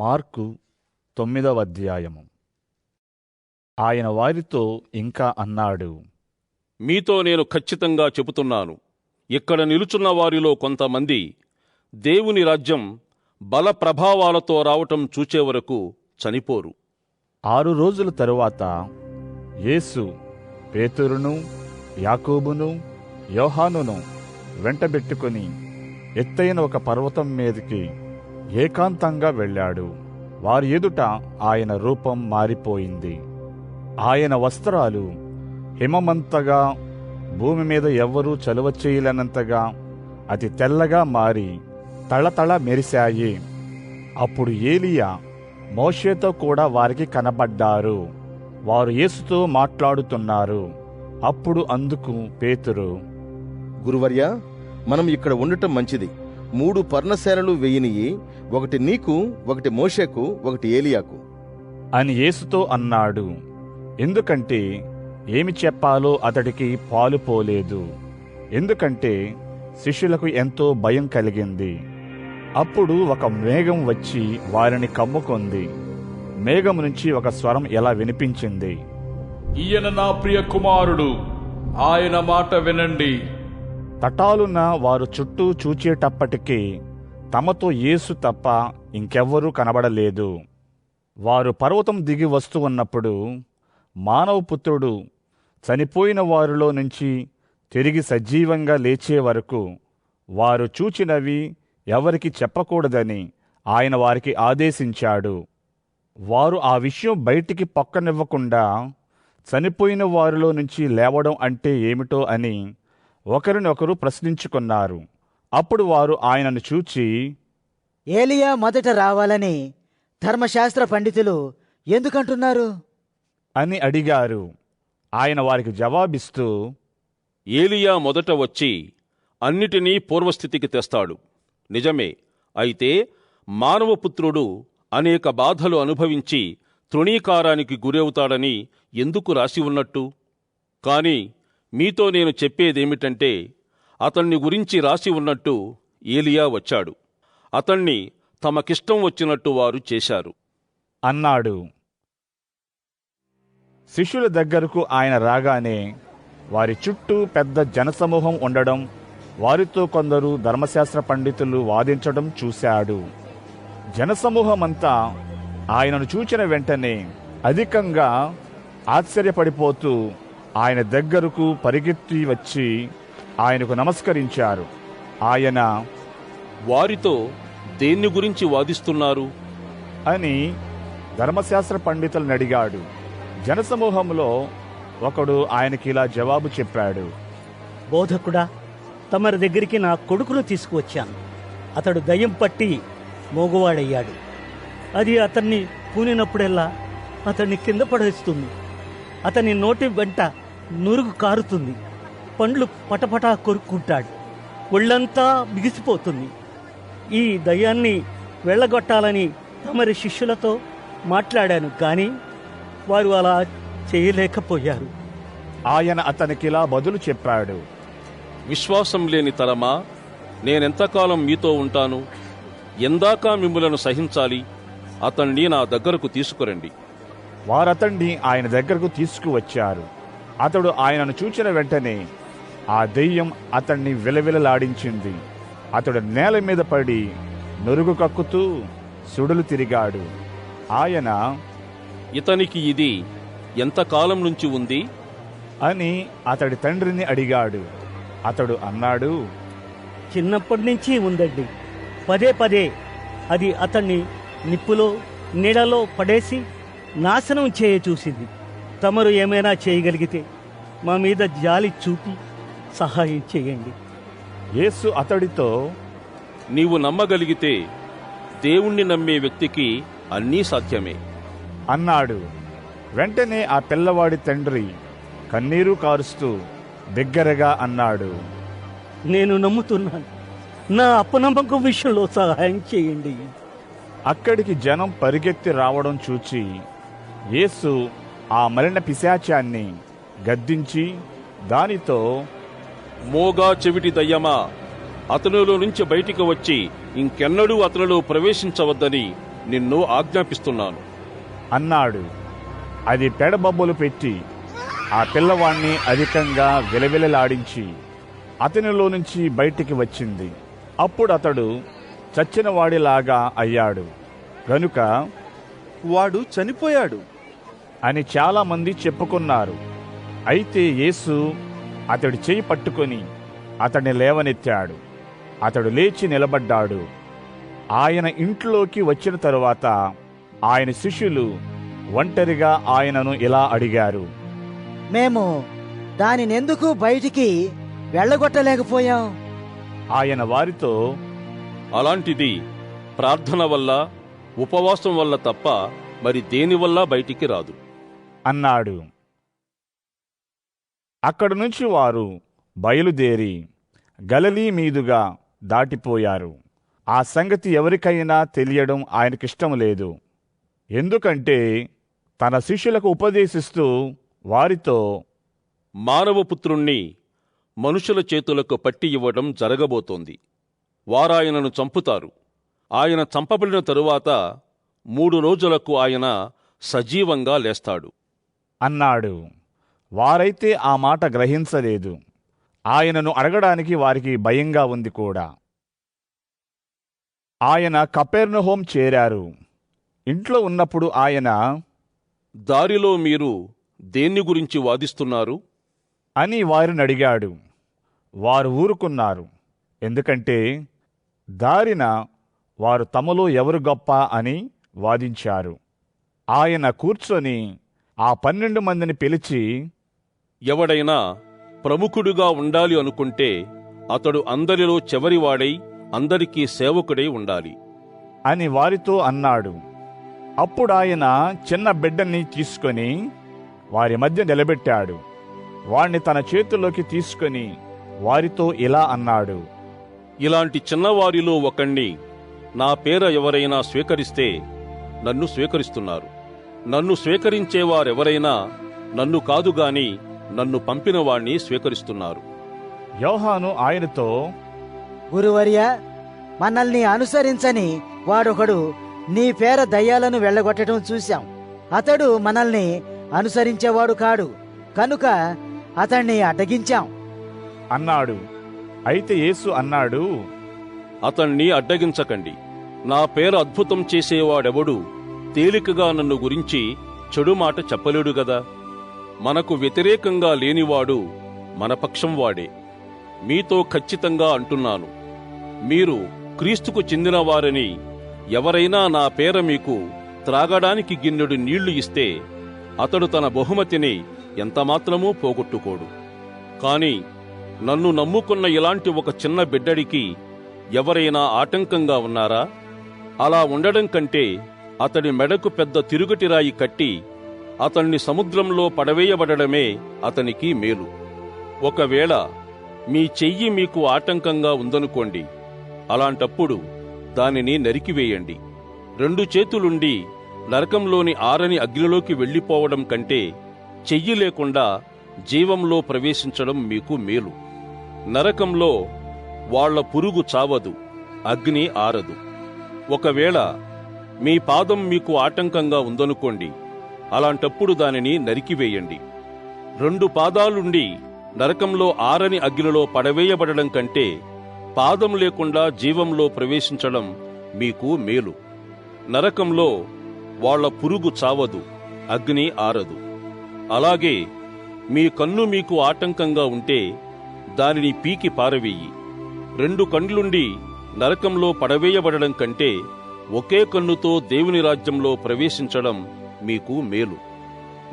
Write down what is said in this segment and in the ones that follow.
Mark తొమ్మిదవ అధ్యాయము. ఆయన వారితో ఇంకా అన్నాడు మీతో నేను ఖచ్చితంగా చెబుతున్నాను. ఇక్కడ నిలుచున్న వారిలో కొంతమంది దేవుని రాజ్యం బల ప్రభావాలతో రావటం చూచే వరకు చనిపోరు. ఆరు రోజుల తరువాత యేసు పేతురును యాకోబును యోహానును వెంటబెట్టుకుని ఎత్తైన ఒక పర్వతం మీదకి ఏకాంతంగా వెళ్ళాడు. వారి ఎదుట ఆయన రూపం మారిపోయింది. ఆయన వస్త్రాలు హిమమంతగా భూమి మీద ఎవ్వరూ చలువ చేయలేనంతగా అతి తెల్లగా మారి తళతళ మెరిశాయి. అప్పుడు ఏలియా మోషేతో కూడా వారికి కనబడ్డారు. వారు యేసుతో మాట్లాడుతున్నారు. అప్పుడు అందుకు పేతురు గురువర్య మనం ఇక్కడ ఉండటం మంచిది. మూడు పర్ణశాలలు వెయ్యినియి ఒకటి నీకు ఒకటి మోషేకు ఒకటి ఏలియాకు. అని యేసుతో అన్నాడు. ఎందుకంటే ఏమి చెప్పాలో అతడికి పాలు పోలేదు. ఎందుకంటే శిష్యులకు ఎంతో భయం కలిగింది. అప్పుడు ఒక మేఘం వచ్చి వారిని కమ్ముకుంది. మేఘం నుంచి ఒక స్వరం ఎలా వినిపించింది? ఈయన నా ప్రియ కుమారుడు ఆయన మాట వినండి. తటాలున వారు చుట్టూ చూచేటప్పటికీ తమతో యేసు తప్ప ఇంకెవ్వరూ కనబడలేదు. వారు పర్వతం దిగి వస్తూ ఉన్నప్పుడు మానవపుత్రుడు చనిపోయిన వారిలో నుంచి తిరిగి సజీవంగా లేచే వరకు వారు చూచినవి ఎవరికి చెప్పకూడదని ఆయన వారికి ఆదేశించాడు. వారు ఆ విషయం బయటికి పక్కనివ్వకుండా చనిపోయిన వారిలో నుంచి లేవడం అంటే ఏమిటో అని ఒకరినొకరు ప్రశ్నించుకున్నారు. అప్పుడు వారు ఆయనను చూచి ఏలియా మొదట రావాలని ధర్మశాస్త్ర పండితులు ఎందుకంటున్నారు? అని అడిగారు. ఆయన వారికి జవాబిస్తూ ఏలియా మొదట వచ్చి అన్నిటినీ పూర్వస్థితికి తెస్తాడు. నిజమే అయితే మానవపుత్రుడు అనేక బాధలు అనుభవించి తృణీకారానికి గురవుతాడని ఎందుకు రాసి ఉన్నట్టు? కాని మీతో నేను చెప్పేదేమిటంటే అతన్ని గురించి రాసి ఉన్నట్టు ఏలియా వచ్చాడు. అతణ్ణి తమకిష్టం వచ్చినట్టు వారు చేశారు. అన్నాడు. శిష్యుల దగ్గరకు ఆయన రాగానే వారి చుట్టూ పెద్ద జనసమూహం ఉండడం వారితో కొందరు ధర్మశాస్త్ర పండితులు వాదించడం చూశాడు. జనసమూహమంతా ఆయనను చూచిన వెంటనే అధికంగా ఆశ్చర్యపడిపోతూ ఆయన దగ్గరకు పరిగెత్తి వచ్చి ఆయనకు నమస్కరించారు. ఆయన వారితో దేన్ని గురించి వాదిస్తున్నారు? అని ధర్మశాస్త్ర పండితులను అడిగాడు. జనసమూహంలో ఒకడు ఆయనకి ఇలా జవాబు చెప్పాడు. బోధకుడా తమరి దగ్గరికి నా కొడుకును తీసుకువచ్చాను. అతడు దయ్యం పట్టి మోగువాడయ్యాడు. అది అతన్ని పూనినప్పుడెల్లా అతన్ని కింద పడేస్తుంది అతని నోటి వెంట నురుగు కారుతుంది. పండ్లు పటపటా కొరుక్కుంటాడు. ఒళ్ళంతా బిగిసిపోతుంది. ఈ దయ్యాన్ని వెళ్ళగొట్టాలని తమరి శిష్యులతో మాట్లాడాను కానీ వారు అలా చేయలేకపోయారు. ఆయన అతనికిలా బదులు చెప్పాడు. విశ్వాసం లేని తరమా నేనెంతకాలం మీతో ఉంటాను? ఎందాకా మిమ్ములను సహించాలి? అతణ్ణి నా దగ్గరకు తీసుకురండి. వారతన్ని ఆయన దగ్గరకు తీసుకువచ్చారు. అతడు ఆయనను చూచిన వెంటనే ఆ దెయ్యం అతన్ని విలవిలలాడించింది. అతడు నేల మీద పడి నురుగు కక్కుతూ సుడులు తిరిగాడు. ఆయన ఇతనికి ఇది ఎంతకాలం నుంచి ఉంది? అని అతడి తండ్రిని అడిగాడు. అతడు అన్నాడు చిన్నప్పటి నుంచి ఉందండి. పదే పదే అది అతన్ని నిప్పులో నీడలో పడేసి నాశనం చేయ చూసింది. తమరు ఏమైనా చేయగలిగితే మా మీద జాలి చూపి సహాయం చేయండి. యేసు అతడితో నీవు నమ్మగలిగితే దేవుణ్ణి నమ్మే వ్యక్తికి అన్నీ సాధ్యమే. అన్నాడు. వెంటనే ఆ పిల్లవాడి తండ్రి కన్నీరు కారుస్తూ బిగ్గరగా అన్నాడు. నేను నమ్ముతున్నాను. నా అపనమ్మకం విషయంలో సహాయం చేయండి. అక్కడికి జనం పరిగెత్తి రావడం చూచి యేసు ఆ మలిన పిశాచాన్ని గద్దించి దానితో మోగా చెవిటి దయ్యమా అతనిలో నుంచి బయటికి వచ్చి ఇంకెన్నడూ అతనిలో ప్రవేశించవద్దని నిన్ను ఆజ్ఞాపిస్తున్నాను. అన్నాడు. అది పెడబొబ్బలు పెట్టి ఆ పిల్లవాణ్ణి అధికంగా విలవిలలాడించి అతనిలో నుంచి బయటికి వచ్చింది. అప్పుడు అతడు చచ్చిన వాడిలాగా అయ్యాడు. గనుక వాడు చనిపోయాడు. అని చాలా మంది చెప్పుకున్నారు. అయితే యేసు అతడి చేయి పట్టుకొని అతడిని లేవనెత్తాడు. అతడు లేచి నిలబడ్డాడు. ఆయన ఇంట్లోకి వచ్చిన తరువాత ఆయన శిష్యులు ఒంటరిగా ఆయనను ఇలా అడిగారు. మేము దానినెందుకు బయటికి వెళ్ళగొట్టలేకపోయాం? ఆయన వారితో అలాంటిది ప్రార్థన వల్ల ఉపవాసం వల్ల తప్ప మరి దేనివల్ల బయటికి రాదు? అన్నాడు. అక్కడి నుంచి వారు బయలుదేరి గలలీ మీదుగా దాటిపోయారు. ఆ సంగతి ఎవరికైనా తెలియడం ఆయనకిష్టం లేదు. ఎందుకంటే తన శిష్యులకు ఉపదేశిస్తూ వారితో మానవపుత్రుణ్ణి మనుషుల చేతులకు పట్టి ఇవ్వడం జరగబోతోంది. వారాయనను చంపుతారు. ఆయన చంపబడిన తరువాత మూడు రోజులకు ఆయన సజీవంగా లేస్తాడు. అన్నాడు. వారైతే ఆ మాట గ్రహించలేదు. ఆయనను అడగడానికి వారికి భయంగా ఉంది కూడా. ఆయన కపెర్నహోం చేరారు. ఇంట్లో ఉన్నప్పుడు ఆయన దారిలో మీరు దేన్ని గురించి వాదిస్తున్నారు? అని వారిని అడిగాడు. వారు ఊరుకున్నారు. ఎందుకంటే దారిన వారు తమలో ఎవరు గొప్ప అని వాదించారు. ఆయన కూర్చొని ఆ పన్నెండు మందిని పిలిచి ఎవడైనా ప్రముఖుడుగా ఉండాలి అనుకుంటే అతడు అందరిలో చివరివాడై అందరికీ సేవకుడై ఉండాలి. అని వారితో అన్నాడు. అప్పుడాయన చిన్న బిడ్డని తీసుకొని వారి మధ్య నిలబెట్టాడు. వాణ్ణి తన చేతుల్లోకి తీసుకొని వారితో ఇలా అన్నాడు. ఇలాంటి చిన్నవారిలో ఒకణ్ణి నా పేర ఎవరైనా స్వీకరిస్తే నన్ను స్వీకరిస్తున్నారు. నన్ను స్వీకరించేవారెవరైనా నన్ను కాదుగాని నన్ను పంపిన వాణ్ణి స్వీకరిస్తున్నారు. యోహాను ఆయనతో గురువర్య మనల్ని అనుసరించని వాడొకడు నీ పేర దయ్యాలను వెళ్ళగొట్టడం చూశాం. అతడు మనల్ని అనుసరించేవాడు కాడు కనుక అతన్ని అడ్డగించాం. అన్నాడు. అయితే యేసు అన్నాడు అతణ్ణి అడ్డగించకండి. నా పేర అద్భుతం చేసేవాడెవడు తేలికగా నన్ను గురించి చెడు మాట చెప్పలేడు గదా. మనకు వ్యతిరేకంగా లేనివాడు మన పక్షం వాడే. మీతో ఖచ్చితంగా అంటున్నాను. మీరు క్రీస్తుకు చెందినవారని ఎవరైనా నా పేర మీకు త్రాగడానికి గిన్నెడు నీళ్ళు ఇస్తే అతడు తన బహుమతిని ఎంతమాత్రమూ పోగొట్టుకోడు. కాని నన్ను నమ్ముకున్న ఇలాంటి ఒక చిన్న బిడ్డడికి ఎవరైనా ఆటంకంగా ఉన్నారా? అలా ఉండడం కంటే అతడి మెడకు పెద్ద తిరుగటిరాయి కట్టి అతన్ని సముద్రంలో పడవేయబడమే అతనికి మేలు. ఒకవేళ మీ చెయ్యి మీకు ఆటంకంగా ఉందనుకోండి అలాంటప్పుడు దానిని నరికివేయండి. రెండు చేతులుండి నరకంలోని ఆరని అగ్నిలోకి వెళ్ళిపోవడం కంటే చెయ్యి లేకుండా జీవంలో ప్రవేశించడం మీకు మేలు. నరకంలో వాళ్ళ పురుగు చావదు అగ్ని ఆరదు. ఒకవేళ మీ పాదం మీకు ఆటంకంగా ఉందనుకోండి. అలాంటప్పుడు దానిని నరికివేయండి. రెండు పాదాలుండి నరకంలో ఆరని అగ్నిలో పడవేయబడడం కంటే పాదం లేకుండా జీవంలో ప్రవేశించడం మీకు మేలు. నరకంలో వాళ్ళ పురుగు చావదు అగ్ని ఆరదు. అలాగే మీ కన్ను మీకు ఆటంకంగా ఉంటే దానిని పీకి పారవేయి. రెండు కండ్లుండి నరకంలో పడవేయబడడం కంటే ఒకే కన్నుతో దేవుని రాజ్యంలో ప్రవేశించడం మీకు మేలు.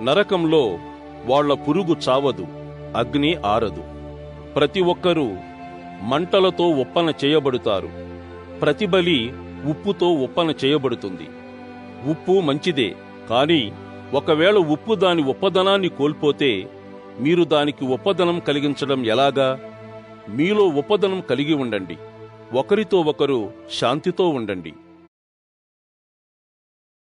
నరకంలో వాళ్ళ పురుగు చావదు అగ్ని ఆరదు. ప్రతి ఒక్కరూ మంటలతో ఒప్పన చేయబడుతారు. ప్రతి బలి ఉప్పుతో ఒప్పన చేయబడుతుంది. ఉప్పు మంచిదే కానీ ఒకవేళ ఉప్పు దాని ఒప్పదనాన్ని కోల్పోతే మీరు దానికి ఒప్పదనం కలిగించడం ఎలాగా? మీలో ఒప్పదనం కలిగి ఉండండి. ఒకరితో ఒకరు శాంతితో ఉండండి.